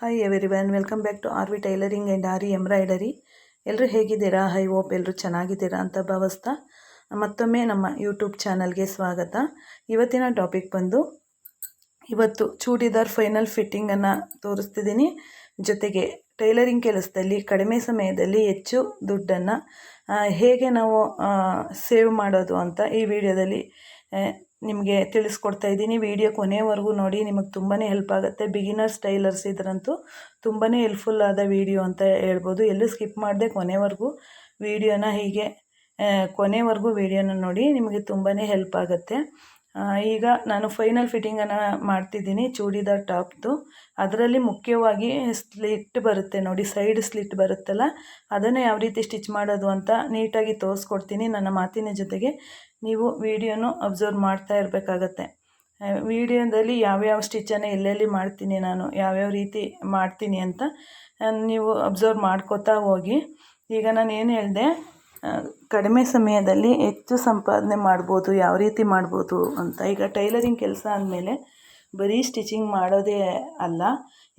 Hi everyone welcome back to R V tailoring and aari embroidery ಎಲ್ಲರೂ ಹೇಗಿದ್ದೀರಾ? High ಓಪ್ ಎಲ್ಲರೂ ಚೆನ್ನಾಗಿದ್ದೀರಾ ಅಂತ ಭಾವಿಸ್ತಾ ಮತ್ತೊಮ್ಮೆ ನಮ್ಮ ಯೂಟ್ಯೂಬ್ ಚಾನಲ್ಗೆ ಸ್ವಾಗತ. ಇವತ್ತಿನ ಟಾಪಿಕ್ ಬಂದು ಇವತ್ತು ಚೂಡಿದಾರ್ ಫೈನಲ್ ಫಿಟ್ಟಿಂಗನ್ನು ತೋರಿಸ್ತಿದ್ದೀನಿ. ಜೊತೆಗೆ ಟೈಲರಿಂಗ್ ಕೆಲಸದಲ್ಲಿ ಕಡಿಮೆ ಸಮಯದಲ್ಲಿ ಹೆಚ್ಚು ದುಡ್ಡನ್ನು ಹೇಗೆ ನಾವು ಸೇವ್ ಮಾಡೋದು ಅಂತ ಈ ವಿಡಿಯೋದಲ್ಲಿ ನಿಮಗೆ ತಿಳಿಸ್ಕೊಡ್ತಾ ಇದ್ದೀನಿ. ವಿಡಿಯೋ ಕೊನೆವರೆಗೂ ನೋಡಿ, ನಿಮಗೆ ತುಂಬಾ ಹೆಲ್ಪ್ ಆಗುತ್ತೆ. ಬಿಗಿನರ್ಸ್ ಟೈಲರ್ಸ್ ಇದರಂತೂ ತುಂಬಾ ಹೆಲ್ಪ್ಫುಲ್ ಆದ ವಿಡಿಯೋ ಅಂತ ಹೇಳ್ಬೋದು. ಎಲ್ಲೂ ಸ್ಕಿಪ್ ಮಾಡದೆ ಕೊನೆವರೆಗೂ ವಿಡಿಯೋನ ಹೀಗೆ ಕೊನೆವರೆಗೂ ವಿಡಿಯೋನ ನೋಡಿ, ನಿಮಗೆ ತುಂಬಾ ಹೆಲ್ಪ್ ಆಗುತ್ತೆ. ಈಗ ನಾನು ಫೈನಲ್ ಫಿಟ್ಟಿಂಗನ್ನು ಮಾಡ್ತಿದ್ದೀನಿ, ಚೂಡಿದಾರ್ ಟಾಪ್ದು. ಅದರಲ್ಲಿ ಮುಖ್ಯವಾಗಿ ಸ್ಲಿಟ್ ಬರುತ್ತೆ ನೋಡಿ ಸೈಡ್ ಸ್ಲಿಟ್ ಬರುತ್ತಲ್ಲ, ಅದನ್ನು ಯಾವ ರೀತಿ ಸ್ಟಿಚ್ ಮಾಡೋದು ಅಂತ ನೀಟಾಗಿ ತೋರಿಸ್ಕೊಡ್ತೀನಿ. ನನ್ನ ಮಾತಿನ ಜೊತೆಗೆ ನೀವು ವಿಡಿಯೋನು ಅಬ್ಸರ್ವ್ ಮಾಡ್ತಾ ಇರಬೇಕಾಗತ್ತೆ. ವಿಡಿಯೋದಲ್ಲಿ ಯಾವ್ಯಾವ ಸ್ಟಿಚನ್ನು ಎಲ್ಲೆಲ್ಲಿ ಮಾಡ್ತೀನಿ ನಾನು, ಯಾವ್ಯಾವ ರೀತಿ ಮಾಡ್ತೀನಿ ಅಂತ ನೀವು ಅಬ್ಸರ್ವ್ ಮಾಡ್ಕೋತಾ ಹೋಗಿ. ಈಗ ನಾನು ಏನು ಹೇಳಿದೆ ಕಡಿಮೆ ಸಮಯದಲ್ಲಿ ಹೆಚ್ಚು ಸಂಪಾದನೆ ಮಾಡ್ಬೋದು, ಯಾವ ರೀತಿ ಮಾಡ್ಬೋದು ಅಂತ. ಈಗ ಟೈಲರಿಂಗ್ ಕೆಲಸ ಅಂದಮೇಲೆ ಬರೀ ಸ್ಟಿಚಿಂಗ್ ಮಾಡೋದೇ ಅಲ್ಲ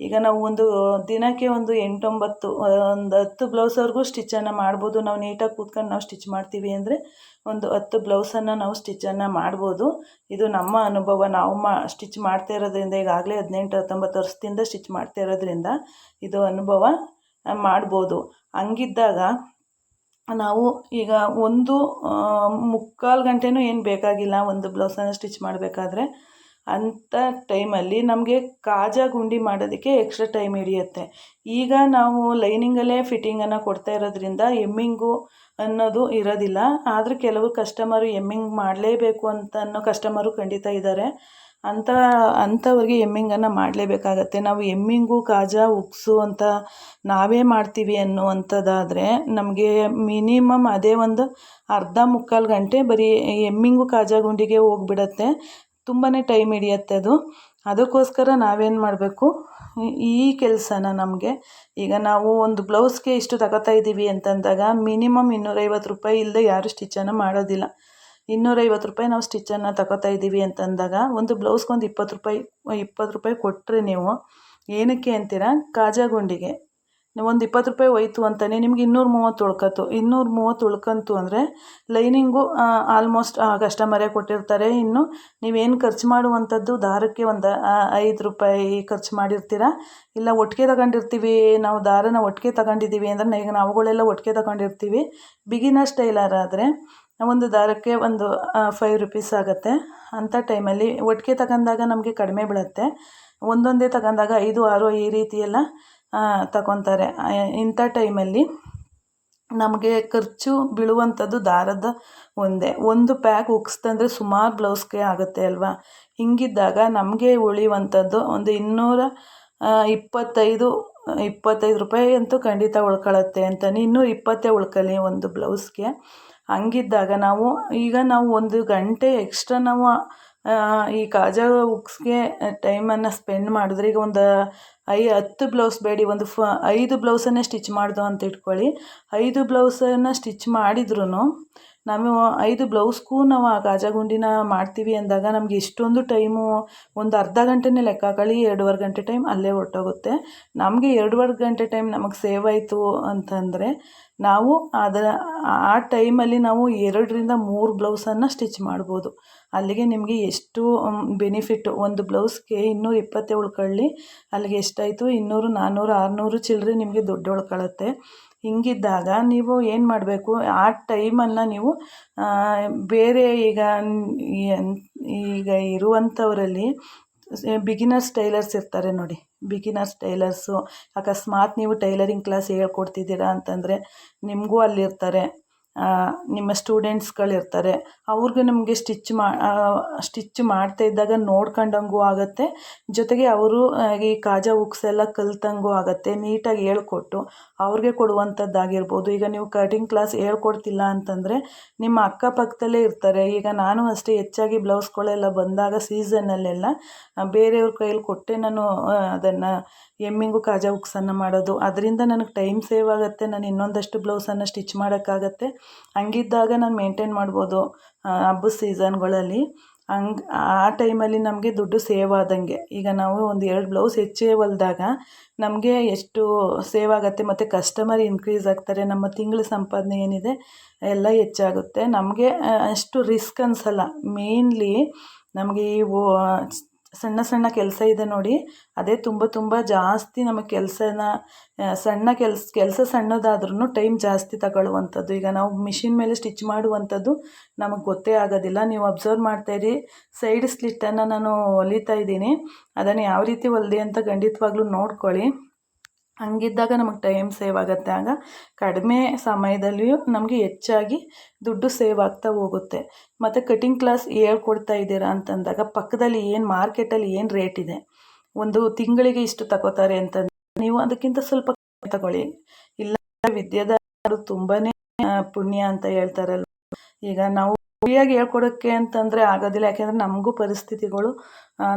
ಈಗ ನಾವು ಒಂದು ದಿನಕ್ಕೆ ಒಂದು ಎಂಟೊಂಬತ್ತು ಒಂದು ಹತ್ತು ಬ್ಲೌಸ್ವರೆಗೂ ಸ್ಟಿಚ್ಚನ್ನು ಮಾಡ್ಬೋದು. ನಾವು ನೀಟಾಗಿ ಕೂತ್ಕೊಂಡು ನಾವು ಸ್ಟಿಚ್ ಮಾಡ್ತೀವಿ ಅಂದರೆ ಒಂದು ಹತ್ತು ಬ್ಲೌಸನ್ನು ನಾವು ಸ್ಟಿಚ್ಚನ್ನು ಮಾಡ್ಬೋದು. ಇದು ನಮ್ಮ ಅನುಭವ. ನಾವು ಮಾ ಸ್ಟಿಚ್ ಮಾಡ್ತಾ ಇರೋದ್ರಿಂದ ಈಗಾಗಲೇ ಹದಿನೆಂಟು, ಹತ್ತೊಂಬತ್ತು ವರ್ಷದಿಂದ ಸ್ಟಿಚ್ ಮಾಡ್ತಾ ಇರೋದ್ರಿಂದ ಇದು ಅನುಭವ ಮಾಡ್ಬೋದು. ಹಂಗಿದ್ದಾಗ ನಾವು ಈಗ ಒಂದು ಮುಕ್ಕಾಲು ಗಂಟೆನೂ ಏನು ಬೇಕಾಗಿಲ್ಲ. ಒಂದು ಬ್ಲೌಸನ್ನು ಸ್ಟಿಚ್ ಮಾಡಬೇಕಾದ್ರೆ ಅಂಥ ಟೈಮಲ್ಲಿ ನಮಗೆ ಕಾಜಾ ಗುಂಡಿ ಮಾಡೋದಕ್ಕೆ ಎಕ್ಸ್ಟ್ರಾ ಟೈಮ್ ಹಿಡಿಯುತ್ತೆ. ಈಗ ನಾವು ಲೈನಿಂಗಲ್ಲೇ ಫಿಟ್ಟಿಂಗನ್ನು ಕೊಡ್ತಾ ಇರೋದ್ರಿಂದ ಎಮ್ಮಿಂಗು ಅನ್ನೋದು ಇರೋದಿಲ್ಲ. ಆದರೆ ಕೆಲವು ಕಸ್ಟಮರು ಎಮ್ಮಿಂಗ್ ಮಾಡಲೇಬೇಕು ಅಂತ ಅನ್ನೋ ಕಸ್ಟಮರು ಖಂಡಿತ ಇದ್ದಾರೆ ಅಂಥ ಅಂಥವ್ರಿಗೆ ಎಮ್ಮಿಂಗನ್ನು ಮಾಡಲೇಬೇಕಾಗತ್ತೆ. ನಾವು ಎಮ್ಮಿಂಗು ಕಾಜಾ, ಉಕ್ಸು ಅಂತ ನಾವೇ ಮಾಡ್ತೀವಿ ಅನ್ನುವಂಥದ್ದಾದರೆ ನಮಗೆ ಮಿನಿಮಮ್ ಅದೇ ಒಂದು ಅರ್ಧ ಮುಕ್ಕಾಲು ಗಂಟೆ ಬರೀ ಎಮ್ಮಿಂಗು ಕಾಜಾ ಗುಂಡಿಗೆ ಹೋಗ್ಬಿಡತ್ತೆ. ತುಂಬಾ ಟೈಮ್ ಹಿಡಿಯತ್ತೆ ಅದು. ಅದಕ್ಕೋಸ್ಕರ ನಾವೇನು ಮಾಡಬೇಕು? ಈ ಕೆಲಸನ ನಮಗೆ ಈಗ ನಾವು ಒಂದು ಬ್ಲೌಸ್ಗೆ ಇಷ್ಟು ತಗೋತಾ ಇದ್ದೀವಿ ಅಂತಂದಾಗ ಮಿನಿಮಮ್ ಇನ್ನೂರೈವತ್ತು ರೂಪಾಯಿ ಇಲ್ಲದೆ ಯಾರೂ ಸ್ಟಿಚ್ಚನ್ನು ಮಾಡೋದಿಲ್ಲ. ಇನ್ನೂರೈವತ್ತು ರೂಪಾಯಿ ನಾವು ಸ್ಟಿಚ್ಚನ್ನು ತಗೋತಾ ಇದ್ದೀವಿ ಅಂತಂದಾಗ ಒಂದು ಬ್ಲೌಸ್ಗೊಂದು ಇಪ್ಪತ್ತು ರೂಪಾಯಿ ಇಪ್ಪತ್ತು ರೂಪಾಯಿ ಕೊಟ್ಟರೆ ನೀವು ಏನಕ್ಕೆ ಅಂತೀರಾ? ಕಾಜಾ ಗುಂಡಿಗೆ. ಒಂದು ಇಪ್ಪತ್ತು ರೂಪಾಯಿ ಹೋಯ್ತು ಅಂತಲೇ ನಿಮ್ಗೆ ಇನ್ನೂರ ಮೂವತ್ತು ಉಳ್ಕತ್ತು. ಇನ್ನೂರ ಮೂವತ್ತು ಉಳ್ಕಂತು ಅಂದರೆ ಲೈನಿಂಗು ಆಲ್ಮೋಸ್ಟ್ ಕಸ್ಟಮರೇ ಕೊಟ್ಟಿರ್ತಾರೆ. ಇನ್ನು ನೀವೇನು ಖರ್ಚು ಮಾಡುವಂಥದ್ದು ದಾರಕ್ಕೆ ಒಂದು ಐದು ರೂಪಾಯಿ ಖರ್ಚು ಮಾಡಿರ್ತೀರ? ಇಲ್ಲ ಒಟ್ಟಿಗೆ ತಗೊಂಡಿರ್ತೀವಿ, ನಾವು ದಾರನ ಒಟ್ಟಿಗೆ ತಗೊಂಡಿದ್ದೀವಿ ಅಂದರೆ ಈಗ ನಾವುಗಳೆಲ್ಲ ಒಟ್ಟಿಗೆ ತಗೊಂಡಿರ್ತೀವಿ. ಬಿಗಿನರ್ ಸ್ಟೈಲರ್ ಆದರೆ ಒಂದು ದಾರಕ್ಕೆ ಒಂದು ಫೈವ್ ರುಪೀಸ್ ಆಗುತ್ತೆ. ಅಂಥ ಟೈಮಲ್ಲಿ ಒಟ್ಟಿಗೆ ತಗೊಂಡಾಗ ನಮಗೆ ಕಡಿಮೆ ಬೀಳುತ್ತೆ. ಒಂದೊಂದೇ ತಗೊಂಡಾಗ ಐದು, ಆರು ಈ ರೀತಿಯೆಲ್ಲ ತಗೊತಾರೆ. ಇಂಥ ಟೈಮಲ್ಲಿ ನಮಗೆ ಖರ್ಚು ಬೀಳುವಂಥದ್ದು ದಾರದ ಒಂದೇ. ಒಂದು ಪ್ಯಾಕ್ ಉಕ್ಸ್ತಂದ್ರೆ ಸುಮಾರು ಬ್ಲೌಸ್ಗೆ ಆಗುತ್ತೆ ಅಲ್ವಾ? ಹಿಂಗಿದ್ದಾಗ ನಮಗೆ ಉಳಿಯುವಂಥದ್ದು ಒಂದು ಇನ್ನೂರ ಇಪ್ಪತ್ತೈದು ಇಪ್ಪತ್ತೈದು ರೂಪಾಯಿ ಅಂತೂ ಖಂಡಿತ ಉಳ್ಕೊಳ್ಳುತ್ತೆ ಅಂತಲೇ ಇನ್ನೂ ಇಪ್ಪತ್ತೇ ಉಳ್ಕೊಳ್ಳಿ ಒಂದು ಬ್ಲೌಸ್ಗೆ. ಹಂಗಿದ್ದಾಗ ನಾವು, ಈಗ ನಾವು ಒಂದು ಗಂಟೆ ಎಕ್ಸ್ಟ್ರಾ ನಾವು ಈ ಕಾಜಾ ಉಕ್ಸ್ಗೆ ಟೈಮನ್ನು ಸ್ಪೆಂಡ್ ಮಾಡಿದ್ರೆ ಈಗ ಒಂದು ಐ, ಹತ್ತು ಬ್ಲೌಸ್ ಬೇಡಿ, ಒಂದು ಫ, ಐದು ಬ್ಲೌಸನ್ನೇ ಸ್ಟಿಚ್ ಮಾಡ್ದೋ ಅಂತ ಇಟ್ಕೊಳ್ಳಿ. ಐದು ಬ್ಲೌಸನ್ನು ಸ್ಟಿಚ್ ಮಾಡಿದ್ರೂ ನಾವು ಐದು ಬ್ಲೌಸ್ಗೂ ನಾವು ಆ ಗಾಜಗುಂಡಿನ ಮಾಡ್ತೀವಿ ಅಂದಾಗ ನಮಗೆ ಇಷ್ಟೊಂದು ಟೈಮು ಒಂದು ಅರ್ಧ ಗಂಟೆನೇ ಲೆಕ್ಕ ಹಾಕೊಳ್ಳಿ, ಎರಡೂವರೆ ಗಂಟೆ ಟೈಮ್ ಅಲ್ಲೇ ಹೊರ್ಟೋಗುತ್ತೆ. ನಮಗೆ ಎರಡೂವರೆ ಗಂಟೆ ಟೈಮ್ ನಮಗೆ ಸೇವ್ ಆಯಿತು ಅಂತಂದರೆ ನಾವು ಅದರ ಆ ಟೈಮಲ್ಲಿ ನಾವು ಎರಡರಿಂದ ಮೂರು ಬ್ಲೌಸನ್ನು ಸ್ಟಿಚ್ ಮಾಡ್ಬೋದು. ಅಲ್ಲಿಗೆ ನಿಮಗೆ ಎಷ್ಟು ಬೆನಿಫಿಟ್ ಒಂದು ಬ್ಲೌಸ್ಗೆ ಇನ್ನೂರು ಇಪ್ಪತ್ತೇ ಉಳ್ಕೊಳ್ಳಿ, ಅಲ್ಲಿಗೆ ಎಷ್ಟಾಯಿತು? ಇನ್ನೂರು ನಾನ್ನೂರು ಆರುನೂರು ಚಿಲ್ಲರೆ ನಿಮಗೆ ದುಡ್ಡು ಉಳ್ಕೊಳ್ಳುತ್ತೆ ಹಿಂಗಿದ್ದಾಗ ನೀವು ಏನು ಮಾಡಬೇಕು? ಆ ಟೈಮನ್ನು ನೀವು ಬೇರೆ ಈಗ ಈಗ ಇರುವಂಥವರಲ್ಲಿ ಬಿಗಿನರ್ಸ್ ಟೈಲರ್ಸ್ ಇರ್ತಾರೆ ನೋಡಿ. ಬಿಗಿನರ್ಸ್ ಟೈಲರ್ಸು ಅಕಸ್ಮಾತ್ ನೀವು ಟೈಲರಿಂಗ್ ಕ್ಲಾಸ್ ಹೇಳ್ಕೊಡ್ತಿದ್ದೀರಾ ಅಂತಂದರೆ ನಿಮಗೂ ಅಲ್ಲಿರ್ತಾರೆ. ನಿಮ್ಮ ಸ್ಟೂಡೆಂಟ್ಸ್ಗಳಿರ್ತಾರೆ, ಅವ್ರಿಗೆ ನಮಗೆ ಸ್ಟಿಚ್ ಮಾ ಸ್ಟಿಚ್ ಮಾಡ್ತಾ ಇದ್ದಾಗ ನೋಡ್ಕೊಂಡಂಗೂ ಆಗುತ್ತೆ. ಜೊತೆಗೆ ಅವರು ಈ ಕಾಜಾ ಉಕ್ಸ್ ಎಲ್ಲ ಕಲ್ತಂಗೂ ಆಗುತ್ತೆ, ನೀಟಾಗಿ ಹೇಳ್ಕೊಟ್ಟು ಅವ್ರಿಗೆ ಕೊಡುವಂಥದ್ದಾಗಿರ್ಬೋದು. ಈಗ ನೀವು ಕಟಿಂಗ್ ಕ್ಲಾಸ್ ಹೇಳ್ಕೊಡ್ತಿಲ್ಲ ಅಂತಂದರೆ ನಿಮ್ಮ ಅಕ್ಕಪಕ್ಕದಲ್ಲೇ ಇರ್ತಾರೆ. ಈಗ ನಾನು ಅಷ್ಟೇ ಹೆಚ್ಚಾಗಿ ಬ್ಲೌಸ್ಗಳೆಲ್ಲ ಬಂದಾಗ ಸೀಸನಲ್ಲೆಲ್ಲ ಬೇರೆಯವ್ರ ಕೈಯಲ್ಲಿ ಕೊಟ್ಟೆ ನಾನು ಅದನ್ನು, ಎಮ್ಮಿಂಗು ಕಾಜಾ ಉಕ್ಸನ್ನು ಮಾಡೋದು. ಅದರಿಂದ ನನಗೆ ಟೈಮ್ ಸೇವ್ ಆಗುತ್ತೆ, ನಾನು ಇನ್ನೊಂದಷ್ಟು ಬ್ಲೌಸನ್ನು ಸ್ಟಿಚ್ ಮಾಡೋಕ್ಕಾಗತ್ತೆ. ಹಂಗಿದ್ದಾಗ ನಾನು ಮೇಂಟೈನ್ ಮಾಡ್ಬೋದು ಹಬ್ಬದ ಸೀಸನ್ಗಳಲ್ಲಿ ಹಂಗೆ, ಆ ಟೈಮಲ್ಲಿ ನಮಗೆ ದುಡ್ಡು ಸೇವ್ ಆದಂಗೆ. ಈಗ ನಾವು ಒಂದು ಎರಡು ಬ್ಲೌಸ್ ಹೆಚ್ಚೇ ಹೊಲ್ದಾಗ ನಮಗೆ ಎಷ್ಟು ಸೇವ್ ಆಗುತ್ತೆ ಮತ್ತು ಕಸ್ಟಮರ್ ಇನ್ಕ್ರೀಸ್ ಆಗ್ತಾರೆ, ನಮ್ಮ ತಿಂಗಳ ಸಂಪಾದನೆ ಏನಿದೆ ಎಲ್ಲ ಹೆಚ್ಚಾಗುತ್ತೆ. ನಮಗೆ ಅಷ್ಟು ರಿಸ್ಕ್ ಅನಿಸಲ್ಲ. ಮೇಯ್ನ್ಲಿ ನಮಗೆ ಇವು ಸಣ್ಣ ಸಣ್ಣ ಕೆಲಸ ಇದೆ ನೋಡಿ. ಅದೇ ತುಂಬ ತುಂಬ ಜಾಸ್ತಿ ನಮಗೆ ಕೆಲಸನ ಸಣ್ಣ ಕೆಲಸ ಕೆಲಸ ಸಣ್ಣದಾದ್ರೂ ಟೈಮ್ ಜಾಸ್ತಿ ತಗೊಳ್ಳುವಂಥದ್ದು. ಈಗ ನಾವು ಮಿಷಿನ್ ಮೇಲೆ ಸ್ಟಿಚ್ ಮಾಡುವಂಥದ್ದು ನಮಗೆ ಗೊತ್ತೇ ಆಗೋದಿಲ್ಲ. ನೀವು ಅಬ್ಸರ್ವ್ ಮಾಡ್ತಾಯಿರಿ ಸೈಡ್ ಸ್ಲಿಟ್ಟನ್ನು ನಾನು ಹೊಲಿತಾ ಇದ್ದೀನಿ. ಅದನ್ನು ಯಾವ ರೀತಿ ಹೊಲಿದೆ ಅಂತ ಖಂಡಿತವಾಗ್ಲೂ ನೋಡ್ಕೊಳ್ಳಿ. ಹಂಗಿದ್ದಾಗ ನಮಗೆ ಟೈಮ್ ಸೇವ್ ಆಗುತ್ತೆ. ಆಗ ಕಡಿಮೆ ಸಮಯದಲ್ಲಿಯೂ ನಮಗೆ ಹೆಚ್ಚಾಗಿ ದುಡ್ಡು ಸೇವ್ ಆಗ್ತಾ ಹೋಗುತ್ತೆ. ಮತ್ತು ಕಟಿಂಗ್ ಕ್ಲಾಸ್ ಹೇಳ್ಕೊಡ್ತಾ ಇದ್ದೀರಾ ಅಂತಂದಾಗ ಪಕ್ಕದಲ್ಲಿ ಏನು ಮಾರ್ಕೆಟಲ್ಲಿ ಏನು ರೇಟ್ ಇದೆ? ಒಂದು ತಿಂಗಳಿಗೆ ಇಷ್ಟು ತಗೋತಾರೆ ಅಂತಂದ, ನೀವು ಅದಕ್ಕಿಂತ ಸ್ವಲ್ಪ ತಗೊಳ್ಳಿ. ಇಲ್ಲ ವಿದ್ಯಾದ ತುಂಬಾ ಪುಣ್ಯ ಅಂತ ಹೇಳ್ತಾರಲ್ಲ. ಈಗ ನಾವು ಫ್ರೀಯಾಗಿ ಹೇಳ್ಕೊಡೋಕ್ಕೆ ಅಂತಂದರೆ ಆಗೋದಿಲ್ಲ. ಯಾಕೆಂದರೆ ನಮಗೂ ಪರಿಸ್ಥಿತಿಗಳು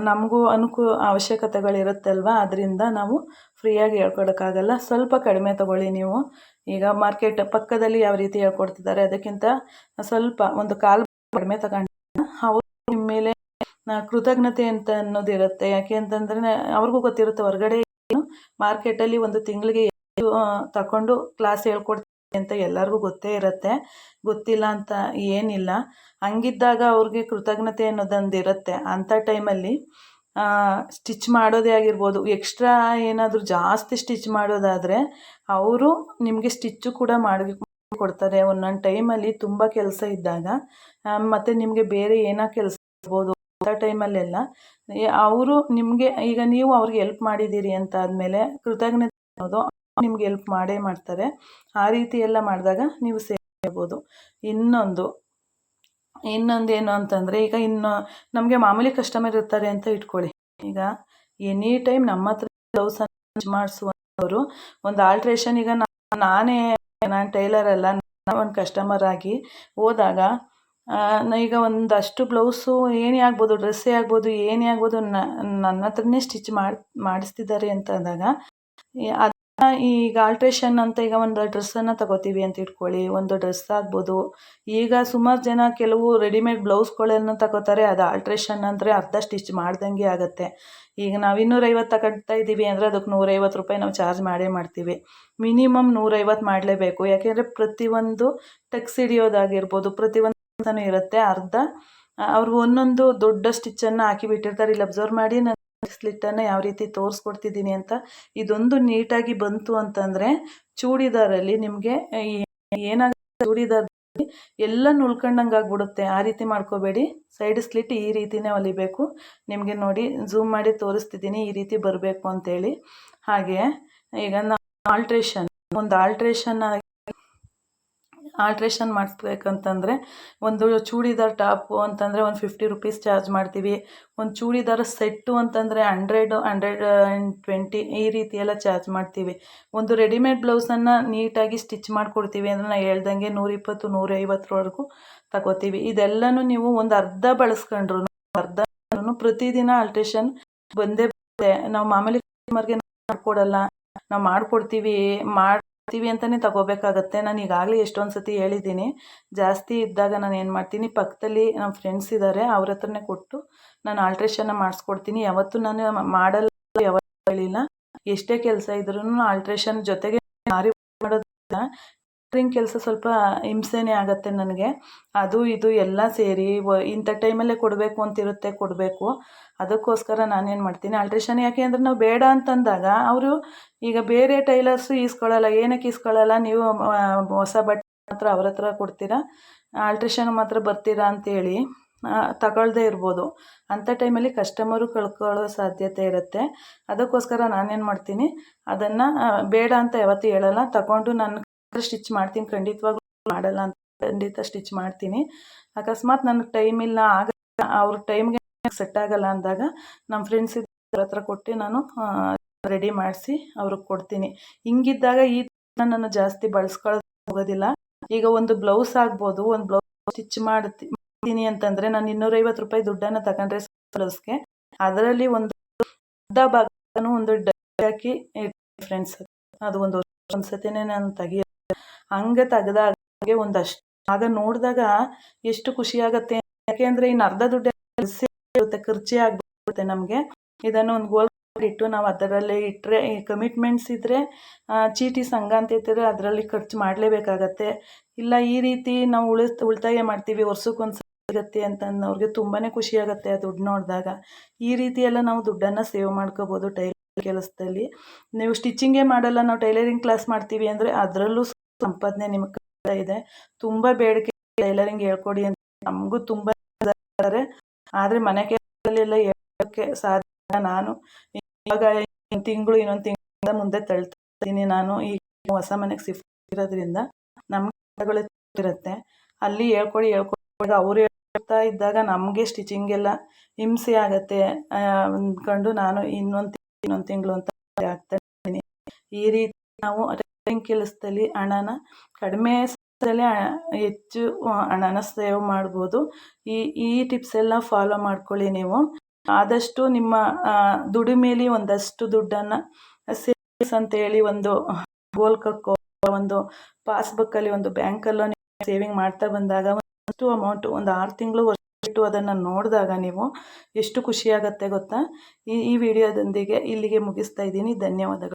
ನಮಗೂ ಅನುಕೂ, ಅವಶ್ಯಕತೆಗಳಿರುತ್ತಲ್ವ? ಅದರಿಂದ ನಾವು ಫ್ರೀಯಾಗಿ ಹೇಳ್ಕೊಡೋಕ್ಕಾಗಲ್ಲ. ಸ್ವಲ್ಪ ಕಡಿಮೆ ತೊಗೊಳ್ಳಿ ನೀವು. ಈಗ ಮಾರ್ಕೆಟ್ ಪಕ್ಕದಲ್ಲಿ ಯಾವ ರೀತಿ ಹೇಳ್ಕೊಡ್ತಿದ್ದಾರೆ, ಅದಕ್ಕಿಂತ ಸ್ವಲ್ಪ ಒಂದು ಕಾಲು ಕಡಿಮೆ ತಗೊಂಡು ಅವರು ನಿಮ್ಮ ಮೇಲೆ ಕೃತಜ್ಞತೆ ಅಂತ ಅನ್ನೋದಿರುತ್ತೆ. ಯಾಕೆ ಅಂತಂದ್ರೆ ಅವ್ರಿಗೂ ಗೊತ್ತಿರುತ್ತೆ, ಹೊರಗಡೆ ಮಾರ್ಕೆಟಲ್ಲಿ ಒಂದು ತಿಂಗಳಿಗೆ ತಕೊಂಡು ಕ್ಲಾಸ್ ಹೇಳ್ಕೊಡ್ತೀನಿ ಅಂತ ಎಲ್ಲರಿಗೂ ಗೊತ್ತೇ ಇರುತ್ತೆ. ಗೊತ್ತಿಲ್ಲ ಅಂತ ಏನಿಲ್ಲ. ಹಂಗಿದ್ದಾಗ ಅವ್ರಿಗೆ ಕೃತಜ್ಞತೆ ಅನ್ನೋದೊಂದು ಇರುತ್ತೆ. ಅಂಥ ಟೈಮಲ್ಲಿ ಸ್ಟಿಚ್ ಮಾಡೋದೇ ಆಗಿರ್ಬೋದು. ಎಕ್ಸ್ಟ್ರಾ ಏನಾದರೂ ಜಾಸ್ತಿ ಸ್ಟಿಚ್ ಮಾಡೋದಾದರೆ ಅವರು ನಿಮಗೆ ಸ್ಟಿಚ್ಚು ಕೂಡ ಮಾಡಿ ಕೊಡ್ತಾರೆ. ಒಂದೊಂದು ಟೈಮಲ್ಲಿ ತುಂಬ ಕೆಲಸ ಇದ್ದಾಗ ಮತ್ತು ನಿಮಗೆ ಬೇರೆ ಏನೋ ಕೆಲಸ ಇರ್ಬೋದು ಅಂಥ ಟೈಮಲ್ಲೆಲ್ಲ ಅವರು ನಿಮಗೆ, ಈಗ ನೀವು ಅವ್ರಿಗೆ ಎಲ್ಪ್ ಮಾಡಿದ್ದೀರಿ ಅಂತ ಆದಮೇಲೆ ಕೃತಜ್ಞತೆ ಅನ್ನೋದು ನಿಮ್ಗೆ ಹೆಲ್ಪ್ ಮಾಡೇ ಮಾಡ್ತಾರೆ. ಆ ರೀತಿ ಎಲ್ಲ ಮಾಡಿದಾಗ ನೀವು ಸೇರ್ಬೋದು. ಇನ್ನೊಂದು ಇನ್ನೊಂದು ಏನು ಅಂತಂದರೆ ಈಗ ಇನ್ನು ನಮಗೆ ಮಾಮೂಲಿ ಕಸ್ಟಮರ್ ಇರ್ತಾರೆ ಅಂತ ಇಟ್ಕೊಳ್ಳಿ. ಈಗ ಎನಿ ಟೈಮ್ ನಮ್ಮ ಹತ್ರ ಬ್ಲೌಸನ್ನು ಮಾಡಿಸುವವರು, ಒಂದು ಆಲ್ಟ್ರೇಷನ್ ಈಗ ನಾನೇ ನಾನು ಟೈಲರ್ ಅಲ್ಲ ಒಂದು ಕಸ್ಟಮರ್ ಆಗಿ ಹೋದಾಗ ಈಗ ಒಂದಷ್ಟು ಬ್ಲೌಸು ಏನೇ ಆಗ್ಬೋದು ಡ್ರೆಸ್ಸೇ ಆಗ್ಬೋದು, ಏನೇ ಆಗ್ಬೋದು ನನ್ನ ಹತ್ರನೇ ಸ್ಟಿಚ್ ಮಾಡಿ, ಮಾಡಿಸ್ತಿದ್ದಾರೆ ಅಂತ ಅಂದಾಗ ಈಗ ಆಲ್ಟ್ರೇಷನ್ ಅಂತ ಈಗ ಒಂದು ಡ್ರೆಸ್ಸನ್ನು ತಗೋತೀವಿ ಅಂತ ಇಟ್ಕೊಳ್ಳಿ, ಒಂದು ಡ್ರೆಸ್ ಆಗ್ಬೋದು. ಈಗ ಸುಮಾರು ಜನ ಕೆಲವು ರೆಡಿಮೇಡ್ ಬ್ಲೌಸ್ಗಳನ್ನು ತಗೋತಾರೆ, ಅದು ಆಲ್ಟ್ರೇಷನ್ ಅಂದರೆ ಅರ್ಧ ಸ್ಟಿಚ್ ಮಾಡ್ದಂಗೆ ಆಗುತ್ತೆ. ಈಗ ನಾವು ಇನ್ನೂರೈವತ್ತು ತಗೊಳ್ತಾ ಇದ್ದೀವಿ ಅಂದರೆ ಅದಕ್ಕೆ ನೂರೈವತ್ತು ರೂಪಾಯಿ ನಾವು ಚಾರ್ಜ್ ಮಾಡೇ ಮಾಡ್ತೀವಿ. ಮಿನಿಮಮ್ ನೂರೈವತ್ತು ಮಾಡಲೇಬೇಕು. ಯಾಕೆಂದರೆ ಪ್ರತಿಯೊಂದು ಟೆಕ್ಸ್ ಹಿಡಿಯೋದಾಗಿರ್ಬೋದು ಪ್ರತಿಯೊಂದು ಇರುತ್ತೆ. ಅರ್ಧ, ಅವ್ರು ಒಂದೊಂದು ದೊಡ್ಡ ಸ್ಟಿಚ್ಚನ್ನು ಹಾಕಿ ಬಿಟ್ಟಿರ್ತಾರೆ. ಇಲ್ಲಿ ಅಬ್ಸರ್ವ್ ಮಾಡಿ ನಾನು ಸ್ಲಿಟ್ಟನ್ನು ಯಾವ ರೀತಿ ತೋರಿಸ್ಕೊಡ್ತಿದ್ದೀನಿ ಅಂತ ಇದೊಂದು ನೀಟಾಗಿ ಬಂತು ಅಂತಂದ್ರೆ ಚೂಡಿದಾರಲ್ಲಿ ನಿಮಗೆ ಏನಾಗ ಚೂಡಿದಾರ ಎಲ್ಲ ನುಳ್ಕೊಂಡಂಗೆ ಆಗ್ಬಿಡುತ್ತೆ ಆ ರೀತಿ ಮಾಡ್ಕೋಬೇಡಿ. ಸೈಡ್ ಸ್ಲಿಟ್ ಈ ರೀತಿನೇ ಹೊಲಿಬೇಕು ನಿಮಗೆ ನೋಡಿ ಝೂಮ್ ಮಾಡಿ ತೋರಿಸ್ತಿದ್ದೀನಿ ಈ ರೀತಿ ಬರಬೇಕು ಅಂತೇಳಿ. ಹಾಗೆ ಈಗ ನಾವು ಆಲ್ಟ್ರೇಷನ್, ಒಂದು ಆಲ್ಟ್ರೇಷನ್ ಆಲ್ಟ್ರೇಷನ್ ಮಾಡಿಸ್ಬೇಕಂತಂದರೆ ಒಂದು ಚೂಡಿದಾರ್ ಟಾಪು ಅಂತಂದರೆ ಒಂದು ಫಿಫ್ಟಿ ರುಪೀಸ್ ಚಾರ್ಜ್ ಮಾಡ್ತೀವಿ. ಒಂದು ಚೂಡಿದಾರ್ ಸೆಟ್ಟು ಅಂತಂದರೆ ಹಂಡ್ರೆಡು ಹಂಡ್ರೆಡ್ ಆ್ಯಂಡ್ ಟ್ವೆಂಟಿ ಈ ರೀತಿ ಎಲ್ಲ ಚಾರ್ಜ್ ಮಾಡ್ತೀವಿ. ಒಂದು ರೆಡಿಮೇಡ್ ಬ್ಲೌಸನ್ನು ನೀಟಾಗಿ ಸ್ಟಿಚ್ ಮಾಡಿಕೊಡ್ತೀವಿ ಅಂದರೆ ನಾನು ಹೇಳ್ದಂಗೆ ನೂರಿಪ್ಪತ್ತು, ನೂರೈವತ್ತರವರೆಗೂ ತಗೋತೀವಿ. ಇದೆಲ್ಲನೂ ನೀವು ಒಂದು ಅರ್ಧ ಬಳಸ್ಕೊಂಡ್ರು ಅರ್ಧ ಪ್ರತಿದಿನ ಆಲ್ಟ್ರೇಷನ್ ಬಂದೇ ಬರುತ್ತೆ. ನಾವು ಮಾಮೂಲಿ ಕಸ್ಟಮರ್ಗೆ ಮಾಡಿಕೊಡಲ್ಲ. ನಾವು ಮಾಡಿಕೊಡ್ತೀವಿ, ಮಾಡಿ ತೀವಿ ಅಂತಲೇ ತಗೋಬೇಕಾಗತ್ತೆ. ನಾನು ಈಗಾಗಲೇ ಎಷ್ಟೊಂದು ಸತಿ ಹೇಳಿದ್ದೀನಿ. ಜಾಸ್ತಿ ಇದ್ದಾಗ ನಾನು ಏನು ಮಾಡ್ತೀನಿ, ಪಕ್ಕದಲ್ಲಿ ನಮ್ಮ ಫ್ರೆಂಡ್ಸ್ ಇದ್ದಾರೆ ಅವ್ರ ಹತ್ರನೇ ಕೊಟ್ಟು ನಾನು ಆಲ್ಟ್ರೇಷನ್ನ ಮಾಡಿಸ್ಕೊಡ್ತೀನಿ. ಯಾವತ್ತೂ ನಾನು ಮಾಡಲ್ಲ, ಯಾವತ್ತೂ ಹೇಳಿಲ್ಲ. ಎಷ್ಟೇ ಕೆಲಸ ಇದ್ರೂ ಆಲ್ಟ್ರೇಷನ್ ಜೊತೆಗೆ ಮಾಡೋದ್ರಿಂದ ಕೆಲಸ ಸ್ವಲ್ಪ ಹಿಂಸೆನೇ ಆಗುತ್ತೆ ನನಗೆ. ಅದು ಇದು ಎಲ್ಲ ಸೇರಿ ವ, ಇಂಥ ಟೈಮಲ್ಲೇ ಕೊಡಬೇಕು ಅಂತಿರುತ್ತೆ, ಕೊಡಬೇಕು. ಅದಕ್ಕೋಸ್ಕರ ನಾನೇನು ಮಾಡ್ತೀನಿ ಆಲ್ಟ್ರೇಷನ್ ಯಾಕೆ ಅಂದರೆ ನಾವು ಬೇಡ ಅಂತಂದಾಗ ಅವರು ಈಗ ಬೇರೆ ಟೈಲರ್ಸು ಈಸ್ಕೊಳ್ಳಲ್ಲ ಏನಕ್ಕೆ ಈಸ್ಕೊಳ್ಳಲ್ಲ ನೀವು ಹೊಸ ಬಟ್ಟೆ ಮಾತ್ರ ಅವ್ರ ಹತ್ರ ಕೊಡ್ತೀರಾ? ಆಲ್ಟ್ರೇಷನ್ ಮಾತ್ರ ಬರ್ತೀರಾ ಅಂತೇಳಿ ತಗೊಳ್ದೇ ಇರ್ಬೋದು. ಅಂಥ ಟೈಮಲ್ಲಿ ಕಸ್ಟಮರು ಕಳ್ಕೊಳ್ಳೋ ಸಾಧ್ಯತೆ ಇರುತ್ತೆ. ಅದಕ್ಕೋಸ್ಕರ ನಾನೇನು ಮಾಡ್ತೀನಿ, ಅದನ್ನು ಬೇಡ ಅಂತ ಯಾವತ್ತೂ ಹೇಳಲ್ಲ, ತಗೊಂಡು ನನ್ನ ಸ್ಟಿಚ್ ಮಾಡ್ತೀನಿ. ಖಂಡಿತವಾಗ್ಲೂ ಮಾಡಲ್ಲ ಅಂತ ಖಂಡಿತ ಸ್ಟಿಚ್ ಮಾಡ್ತೀನಿ. ಅಕಸ್ಮಾತ್ ನನಗೆ ಟೈಮ್ ಇಲ್ಲ ಆಗ ಅವ್ರ ಟೈಮ್ಗೆ ಸೆಟ್ ಆಗಲ್ಲ ಅಂದಾಗ ನಮ್ಮ ಫ್ರೆಂಡ್ಸ್ ಹತ್ರ ಕೊಟ್ಟು ನಾನು ರೆಡಿ ಮಾಡಿಸಿ ಅವ್ರಿಗೆ ಕೊಡ್ತೀನಿ. ಹಿಂಗಿದ್ದಾಗ ಈ ನಾನು ಜಾಸ್ತಿ ಬಳಸ್ಕೊಳ್ಳೋದು ಹೋಗೋದಿಲ್ಲ. ಈಗ ಒಂದು ಬ್ಲೌಸ್ ಆಗ್ಬೋದು, ಒಂದು ಬ್ಲೌಸ್ ಸ್ಟಿಚ್ ಮಾಡ್ತೀನಿ ಅಂತಂದರೆ ನಾನು ಇನ್ನೂರೈವತ್ತು ರೂಪಾಯಿ ದುಡ್ಡನ್ನು ತಗೊಂಡ್ರೆ ಬ್ಲೌಸ್ಗೆ ಅದರಲ್ಲಿ ಒಂದು ಅರ್ಧ ಭಾಗನೂ ಒಂದು ಡಬ್ಬಿ ಹಾಕಿ ಫ್ರೆಂಡ್ಸ್ ಅದು ಒಂದು ಒಂದು ನಾನು ತೆಗಿಯೋ ಹಂಗೆ ತೆಗ್ದಾಗ ಒಂದಷ್ಟು. ಆಗ ನೋಡಿದಾಗ ಎಷ್ಟು ಖುಷಿ ಆಗುತ್ತೆ ಯಾಕೆಂದರೆ ಇನ್ನು ಅರ್ಧ ದುಡ್ಡು ಖರ್ಚೇ ಆಗ್ಬಿಡುತ್ತೆ ನಮಗೆ. ಇದನ್ನು ಒಂದು ಗೋಲ್ ಇಟ್ಟು ನಾವು ಅದರಲ್ಲಿ ಇಟ್ಟರೆ ಕಮಿಟ್ಮೆಂಟ್ಸ್ ಇದ್ದರೆ ಚೀಟಿ ಸಂಘ ಅಂತ ಇದ್ದರೆ ಅದರಲ್ಲಿ ಖರ್ಚು ಮಾಡಲೇಬೇಕಾಗತ್ತೆ. ಇಲ್ಲ, ಈ ರೀತಿ ನಾವು ಉಳಿಸ್, ಉಳಿತಾಯ ಮಾಡ್ತೀವಿ ವರ್ಷಕ್ಕೊಂದು ಸಿಗುತ್ತೆ ಅಂತ ಅವ್ರಿಗೆ ತುಂಬಾ ಖುಷಿ ಆಗುತ್ತೆ ಆ ದುಡ್ಡು ನೋಡಿದಾಗ. ಈ ರೀತಿ ಎಲ್ಲ ನಾವು ದುಡ್ಡನ್ನು ಸೇವ್ ಮಾಡ್ಕೋಬೋದು ಟೈಲರ್ ಕೆಲಸದಲ್ಲಿ. ನೀವು ಸ್ಟಿಚಿಂಗೇ ಮಾಡಲ್ಲ, ನಾವು ಟೈಲರಿಂಗ್ ಕ್ಲಾಸ್ ಮಾಡ್ತೀವಿ ಅಂದರೆ ಅದರಲ್ಲೂ ಸಂಪಾದನೆ ನಿಮಗೆ ಇದೆ. ತುಂಬಾ ಬೇಡಿಕೆ ಟೈಲರಿಂಗ್ ಹೇಳ್ಕೊಡಿ ಅಂತ ನಮಗೂ ತುಂಬಾ ಆದ್ರೆ ಮನೆ ಕೆಲಸದಲ್ಲೆಲ್ಲ ಹೇಳೋಕ್ಕೆ ಸಾಧ್ಯ ನಾನು ಇವಾಗ ತಿಂಗಳು, ಇನ್ನೊಂದು ತಿಂಗಳ ಮುಂದೆ ತಳ್ತಾ ಇದ್ದೀನಿ. ನಾನು ಈ ಹೊಸ ಮನೆಗೆ ಶಿಫ್ಟ್ ಇರೋದ್ರಿಂದ ನಮ್ಗೆ ಇರುತ್ತೆ. ಅಲ್ಲಿ ಹೇಳ್ಕೊಡಿ ಹೇಳ್ಕೊಡಿ. ಅವ್ರು ಹೇಳ್ತಾ ಇದ್ದಾಗ ನಮಗೆ ಸ್ಟಿಚಿಂಗ್ ಎಲ್ಲ ಹಿಂಸೆ ಆಗತ್ತೆ. ಅಂದ್ಕೊಂಡು ನಾನು ಇನ್ನೊಂದು ಇನ್ನೊಂದು ತಿಂಗಳು ಅಂತ ಆಗ್ತಾ ಇದ್ದೀನಿ. ಈ ರೀತಿ ನಾವು ಕೆಲಸದಲ್ಲಿ ಹಣನ ಕಡಿಮೆ ಸಮಯದಲ್ಲಿ ಹೆಚ್ಚು ಹಣನ ಸೇವ್ ಮಾಡ್ಬೋದು. ಈ ಈ ಟಿಪ್ಸ್ ಎಲ್ಲ ಫಾಲೋ ಮಾಡ್ಕೊಳ್ಳಿ ನೀವು. ಆದಷ್ಟು ನಿಮ್ಮ ದುಡಿಮೇಲಿ ಒಂದಷ್ಟು ದುಡ್ಡನ್ನು ಸೇವಿಂಗ್ಸ್ ಅಂತೇಳಿ ಒಂದು ಗೋಲ್ ಕಕ್ಕೋ, ಒಂದು ಪಾಸ್ಬುಕ್ಕಲ್ಲಿ ಒಂದು ಬ್ಯಾಂಕಲ್ಲೋ ನೀವು ಸೇವಿಂಗ್ ಮಾಡ್ತಾ ಬಂದಾಗ ಒಂದಷ್ಟು ಅಮೌಂಟ್ ಒಂದು ಆರು ತಿಂಗಳು ವರ್ಷ ಅದನ್ನು ನೋಡಿದಾಗ ನೀವು ಎಷ್ಟು ಖುಷಿಯಾಗತ್ತೆ ಗೊತ್ತಾ? ಈ ಈ ವಿಡಿಯೋದೊಂದಿಗೆ ಇಲ್ಲಿಗೆ ಮುಗಿಸ್ತಾ ಇದ್ದೀನಿ. ಧನ್ಯವಾದಗಳು.